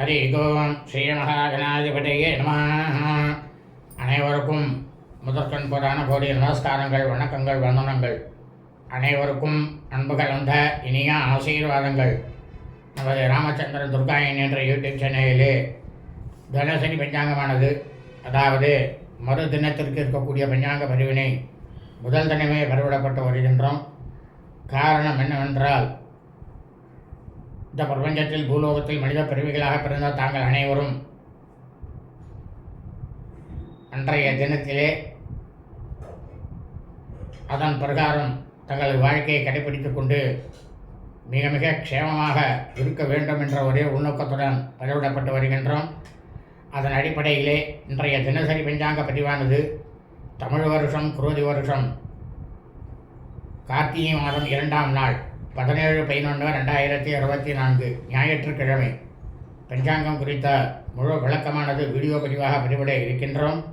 ஹரி ஓம் ஸ்ரீ மகாகணாதிபதியே நமः. அனைவருக்கும் முதற்கண் போதான கோடி நமஸ்காரங்கள் வணக்கங்கள் வந்தனங்கள். அனைவருக்கும் அன்பு கலந்த இனிய ஆசீர்வாதங்கள். நமது ராமச்சந்திரன் துர்காயன் என்ற யூடியூப் சேனலிலே தனசனி பஞ்சாங்கமானது அதாவது மறு தினத்திற்கு இருக்கக்கூடிய பஞ்சாங்க பதிவினை முதல் தினமே பரவிடப்பட்டு வருகின்றோம். காரணம் என்னவென்றால் இந்த பிரபஞ்சத்தில் பூலோகத்தில் மனித பெருமைகளாக பிறந்த தாங்கள் அனைவரும் அன்றைய தினத்திலே அதன் பிரகாரம் தங்கள் வாழ்க்கையை கடைபிடித்து கொண்டு மிக மிக க்ஷேமமாக இருக்க வேண்டும் என்ற ஒரே உள்நோக்கத்துடன் பதிவிடப்பட்டு வருகின்றோம். அதன் அடிப்படையிலே இன்றைய தினசரி பஞ்சாங்க பதிவானது தமிழ் வருஷம் குரோதி வருஷம் கார்த்திகை மாதம் இரண்டாம் நாள். பதினேழு பதினொன்று ரெண்டாயிரத்தி அறுபத்தி நான்கு ஞாயிற்றுக்கிழமை. பஞ்சாங்கம் குறித்த முழு விளக்கமானது வீடியோ பதிவாக பதிவிட இருக்கின்றோம்.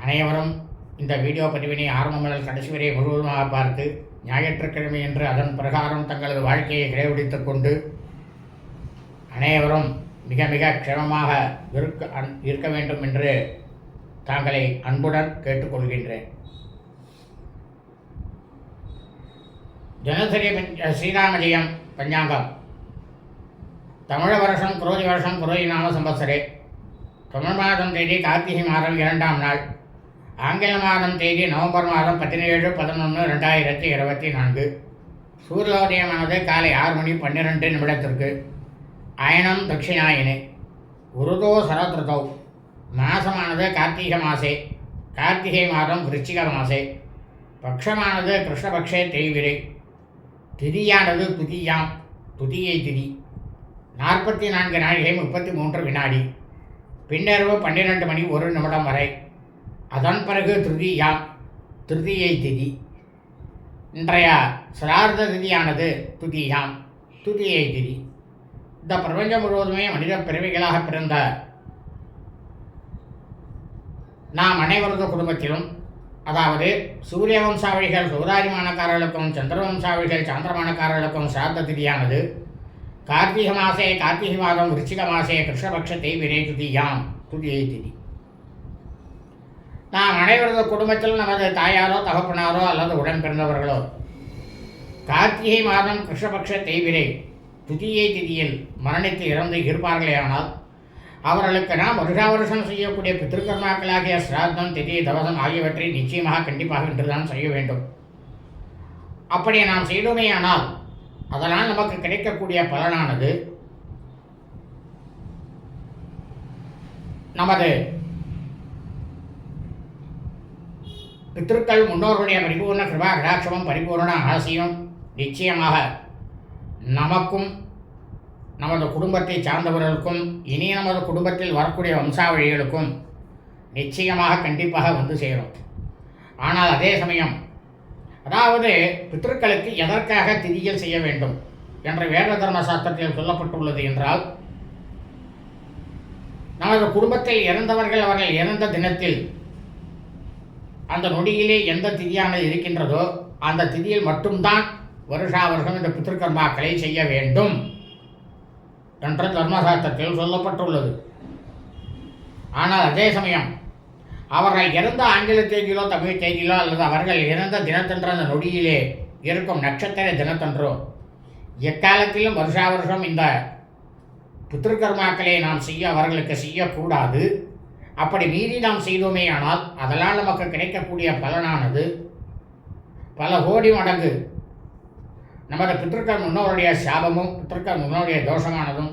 அனைவரும் இந்த வீடியோ பதிவினை ஆரம்பம் முதல் கடைசி வரை முழுவதுமாக பார்த்து ஞாயிற்றுக்கிழமை என்று அதன் பிரகாரம் தங்களது வாழ்க்கையை கடைபிடித்துக் கொண்டு அனைவரும் மிக மிக க்ஷமமாக இருக்க அன்- இருக்க வேண்டும் என்று தாங்களை அன்புடன் கேட்டுக்கொள்கின்றேன். தினசரி ஸ்ரீராமஜயம் பஞ்சாங்கம் தமிழ வருஷம் குரோதி வருஷம் குரோதி நாம சம்பத்சரே தமிழ் மாதம் தேதி கார்த்திகை மாதம் இரண்டாம் நாள் ஆங்கில மாதம் தேதி நவம்பர் மாதம் பதினேழு பதினொன்று ரெண்டாயிரத்தி இருபத்தி நான்கு சூரியோதயமானது காலை ஆறு மணி பன்னிரெண்டு நிமிடத்திற்கு அயனம் தட்சிணாயனே உருதோ சரத்ருதௌ மாசமானது கார்த்திகை மாசே கார்த்திகை மாதம் விருச்சிக மாசே பக்ஷமானது கிருஷ்ணபக்ஷே தேய்விரை திதியானது துதியாம் துதியை திதி. நாற்பத்தி நான்கு நாழிகை முப்பத்தி மூன்று வினாடி. பின்னரவு பன்னிரெண்டு மணி ஒரு நிமிடம் வரை. அதன் பிறகு திருதியாம். திருதியை திதி. இன்றைய சிரார்த்த திதியானது துதியாம். துதியை திதி. இந்த பிரபஞ்சம் முழுவதுமே மனித பிறவிகளாக பிறந்த நாம் அனைவரது குடும்பத்திலும் அதாவது சூரிய வம்சாவளிகள் சௌதாரிமானக்காரர்களுக்கும் சந்திர வம்சாவளிகள் சாந்திரமானக்காரர்களுக்கும் சிராத்த திதியானது. கார்த்திகை மாசே கார்த்திகை மாதம் விருச்சிக மாசே கிருஷ்ணபக்ஷத்தை வினை துதியாம். துதியை திதி. நாம் அனைவரது குடும்பத்தில் நமது தாயாரோ தகப்பனாரோ அல்லது உடன் பிறந்தவர்களோ கார்த்திகை மாதம் கிருஷ்ணபக்ஷ தேய்விரை துதியை திதியில் மரணித்து இறந்து இருப்பார்களே ஆனால் அவர்களுக்கு நாம் வருஷா வருஷம் செய்யக்கூடிய பித்திருக்கர்மாக்களாகிய சிராத்தம் திதி தவசம் ஆகியவற்றை நிச்சயமாக கண்டிப்பாக இன்றுதான் செய்ய வேண்டும். அப்படி நாம் செய்தோமேயானால் அதனால் நமக்கு கிடைக்கக்கூடிய பலனானது நமது பித்திருக்கள் முன்னோர்களுடைய பரிபூர்ண கிருபா கடாட்சமும் பரிபூர்ண ஆசையும் நிச்சயமாக நமக்கும் நமது குடும்பத்தை சார்ந்தவர்களுக்கும் இனி நமது குடும்பத்தில் வரக்கூடிய வம்சாவழிகளுக்கும் நிச்சயமாக கண்டிப்பாக வந்து சேரும். ஆனால் அதே சமயம் அதாவது பித்திருக்களுக்கு எதற்காக திதியில் செய்ய வேண்டும் என்ற வேத தர்ம சாஸ்திரத்தில் சொல்லப்பட்டுள்ளது என்றால் நமது குடும்பத்தில் இறந்தவர்கள் அவர்கள் இறந்த தினத்தில் அந்த நொடியிலே எந்த திதியானது இருக்கின்றதோ அந்த திதியில் மட்டும்தான் வருஷா வருஷம் இந்த பித்திருக்கர்மாக்களை செய்ய வேண்டும். என்ற தர்மசாஸ்திரத்தில் சொல்லப்பட்டுள்ளது. ஆனால் அதே சமயம் அவர்கள் இறந்த ஆங்கில தேதியிலோ தமிழ் தேதியிலோ அல்லது அவர்கள் இறந்த தினத்தன்று அந்த நொடியிலே இருக்கும் நட்சத்திர தினத்தன்றோ எக்காலத்திலும் வருஷா வருஷம் இந்த பித்திருக்கர்மாக்களை நாம் செய்ய அவர்களுக்கு செய்யக்கூடாது. அப்படி மீறி நாம் செய்தோமே ஆனால் அதனால் நமக்கு கிடைக்கக்கூடிய பலனானது பல கோடி மடங்கு நமது பித்திருக்கள் முன்னோருடைய சாபமும் பித்திருக்கள் முன்னோருடைய தோஷமானதும்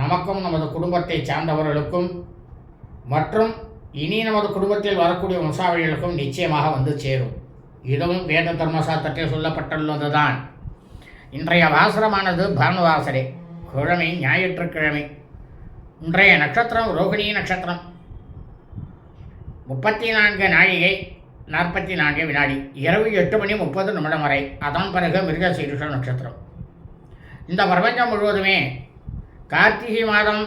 நமக்கும் நமது குடும்பத்தை சார்ந்தவர்களுக்கும் மற்றும் இனி நமது குடும்பத்தில் வரக்கூடிய வம்சாவளிகளுக்கும் நிச்சயமாக வந்து சேரும். இதுவும் வேத தர்மசாஸ்திரத்தில் சொல்லப்பட்டுள்ளதுதான். இன்றைய வாசரமானது பானுவாசரே கிழமை ஞாயிற்றுக்கிழமை. இன்றைய நட்சத்திரம் ரோகிணி நட்சத்திரம். முப்பத்தி நான்கு நாழிகை நாற்பத்தி நான்கு வினாடி. இரவு எட்டு மணி முப்பது நிமிடம் வரை. அதன் பிறகு மிருக சீருஷ நட்சத்திரம். இந்த பிரபஞ்சம் முழுவதுமே கார்த்திகை மாதம்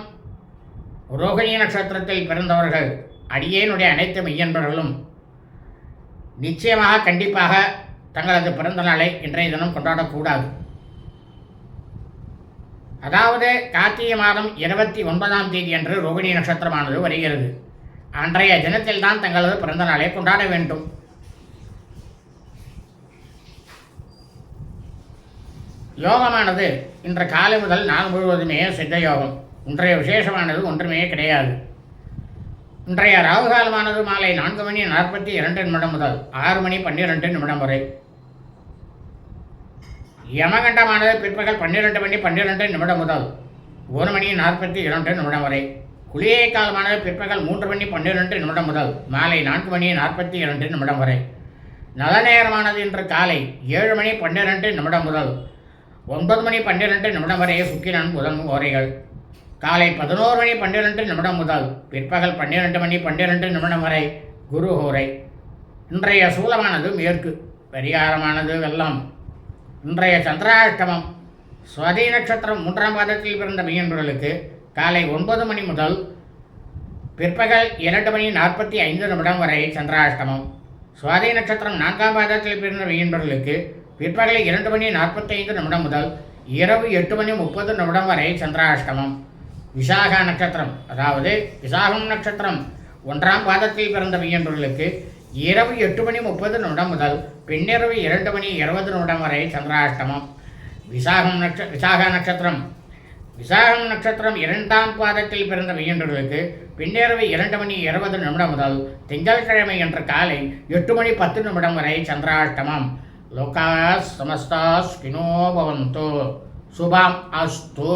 ரோகிணி நட்சத்திரத்தில் பிறந்தவர்கள் அடியேனுடைய அனைத்து மெய்யன்பர்களும் நிச்சயமாக கண்டிப்பாக தங்களது பிறந்த நாளை இன்றைய தினம் கொண்டாடக்கூடாது. அதாவது கார்த்திகை மாதம் இருபத்தி ஒன்பதாம் தேதி அன்று ரோகிணி நட்சத்திரமானது வருகிறது. அன்றைய தினத்தில்தான் தங்களது பிறந்த நாளை கொண்டாட வேண்டும். யோகமானது இன்று காலை முதல் நாள் முழுவதுமே சித்த யோகம். இன்றைய விசேஷமானது ஒன்றுமே கிடையாது. இன்றைய ராகு காலமானது மாலை நான்கு மணி நாற்பத்தி இரண்டு நிமிடம் முதல் ஆறு மணி பன்னிரெண்டு நிமிடம் வரை. யமகண்டமானது பிற்பகல் பன்னிரெண்டு மணி பன்னிரெண்டு நிமிடம் முதல் ஒரு மணி நாற்பத்தி இரண்டு நிமிடம் வரை. குளியை காலமானது பிற்பகல் மூன்று மணி பன்னிரெண்டு நிமிடம் முதல் மாலை நான்கு மணி நாற்பத்தி இரண்டு நிமிடம் வரை. நல்ல நேரமானது இன்று காலை ஏழு மணி பன்னிரெண்டு நிமிடம் முதல் ஒன்பது மணி பன்னிரெண்டு நிமிடம் வரை சுக்கிரன் புதன் ஓரைகள். காலை பதினோரு மணி பன்னிரெண்டு நிமிடம் முதல் பிற்பகல் பன்னிரெண்டு மணி பன்னிரெண்டு நிமிடம் வரை குரு ஹோரை இன்றைய சூலமானது மேற்கு பரிகாரமானது வெள்ளம். இன்றைய சந்திராஷ்டமம் சுவாதி நட்சத்திரம் மூன்றாம் பாதத்தில் பிறந்த மீன்களுக்கு காலை ஒன்பது மணி முதல் பிற்பகல் இரண்டு மணி நாற்பத்தி ஐந்து நிமிடம் வரை சந்திராஷ்டமம். சுவாதி நட்சத்திரம் நான்காம் பாதத்தில் பிறந்த மீனவர்களுக்கு பிற்பகல் இரண்டு மணி நாற்பத்தைந்து நிமிடம் முதல் இரவு எட்டு மணி முப்பது நிமிடம் வரை சந்திராஷ்டமம். விசாகா நட்சத்திரம் அதாவது விசாகம் நட்சத்திரம் ஒன்றாம் பாதத்தில் பிறந்த மீனவர்களுக்கு இரவு எட்டு மணி முப்பது நிமிடம் முதல் பின்னிரவு இரண்டு மணி இருபது நிமிடம் வரை சந்திராஷ்டமம். விசாகம் நட்ச விசாகா நட்சத்திரம் விசாகம் நட்சத்திரம் இரண்டாம் பாதத்தில் பிறந்த மீனவர்களுக்கு பின்னிரவு இரண்டு மணி இருபது நிமிடம் முதல் திங்கட்கிழமை என்ற காலை எட்டு மணி பத்து நிமிடம் வரை சந்திராஷ்டமம். லோகா சமஸ்தாஸ் ஸ்கினோ பவந்தோ. சுபாம் அஸ்தோ.